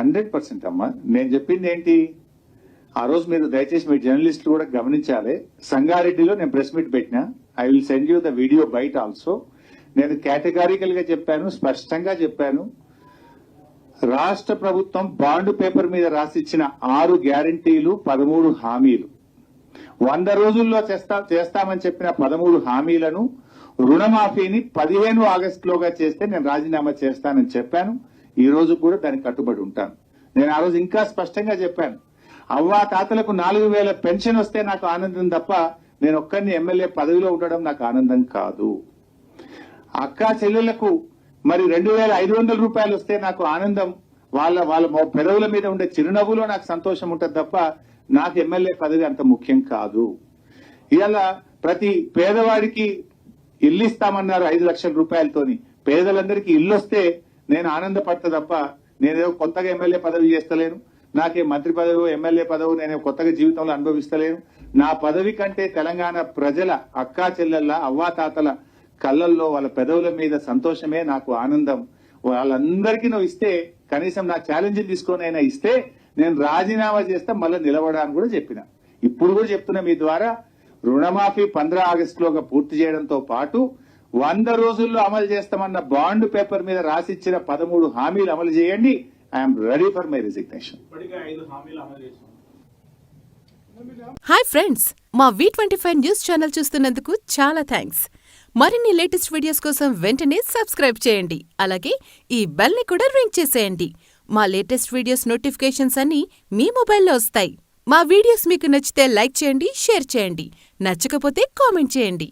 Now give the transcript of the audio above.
Hundred percent అమ్మా. నేను చెప్పింది ఏంటి? ఆ రోజు మీరు దయచేసి మీ జర్నలిస్టులు కూడా గమనించాలి. సంగారెడ్డిలో నేను ప్రెస్ మీట్ పెట్టినా. I will send you the video బయట ఆల్సో. నేను కేటగారికల్గా చెప్పాను స్పష్టంగా చెప్పాను. రాష్ట్ర ప్రభుత్వం బాండ్ పేపర్ మీద రాసిచ్చిన ఆరు గ్యారంటీలు పదమూడు హామీలు. వంద రోజుల్లో చేస్తా చేస్తామని చెప్పిన పదమూడు హామీలను రుణమాఫీని పదిహేను ఆగస్టులోగా చేస్తే నేను రాజీనామా చేస్తానని చెప్పాను. ఈ రోజు కూడా దానికి కట్టుబడి ఉంటాను. నేను ఆ రోజు ఇంకా స్పష్టంగా చెప్పాను. అవ్వా తాతలకు నాలుగు వేల పెన్షన్ వస్తే నాకు ఆనందం తప్ప నేను ఒక్కరిని ఎమ్మెల్యే పదవిలో ఉండడం నాకు ఆనందం కాదు. అక్క చెల్లెలకు మరి రెండు వేల ఐదు వందల రూపాయలు వస్తే నాకు ఆనందం. వాళ్ళ వాళ్ళ పెదవుల మీద ఉండే చిరునవ్వులో నాకు సంతోషం ఉంటుంది తప్ప నాకు ఎమ్మెల్యే పదవి అంత ముఖ్యం కాదు. ఇలా ప్రతి పేదవాడికి ఇల్లు ఇస్తామన్నారు ఐదు లక్షల రూపాయలతోని. పేదలందరికీ ఇల్లు వస్తే నేను ఆనందపడతా తప్ప నేనేదో కొత్తగా ఎమ్మెల్యే పదవి చేస్తలేను. నాకే మంత్రి పదవి ఎమ్మెల్యే పదవి నేను కొత్తగా జీవితంలో అనుభవిస్తలేను. నా పదవి కంటే తెలంగాణ ప్రజల అక్కా చెల్లెళ్ళ అవ్వాతాతల కళ్ళల్లో వాళ్ళ పెదవుల మీద సంతోషమే నాకు ఆనందం. వాళ్ళందరికీ నువ్వు ఇస్తే కనీసం నా ఛాలెంజ్ తీసుకొనైనా అయినా ఇస్తే నేను రాజీనామా చేస్తే మళ్ళీ నిలబడాలని కూడా చెప్పిన. ఇప్పుడు కూడా చెప్తున్నా మీ ద్వారా రుణమాఫీ పంద్రా ఆగస్టులోగా పూర్తి చేయడంతో పాటు వంద రోజుల్లో అమలు చేస్తామన్న బాండ్ పేపర్ మీద రాసిచ్చిన పదమూడు హామీలు అమలు చేయండి. I'm ready for my resignation hi friends మా V twenty five news channel చూస్తున్నందుకు చాలా థ్యాంక్స్ మరిన్ని లేటెస్ట్ వీడియోస్ కోసం వెంటనే సబ్స్క్రైబ్ చేయండి. అలాగే ఈ బెల్ని కూడా రింగ్ చేసేయండి. మా లేటెస్ట్ వీడియోస్ నోటిఫికేషన్స్ అన్నీ మీ మొబైల్లో వస్తాయి. మా వీడియోస్ మీకు నచ్చితే లైక్ చేయండి షేర్ చేయండి. నచ్చకపోతే కామెంట్ చేయండి.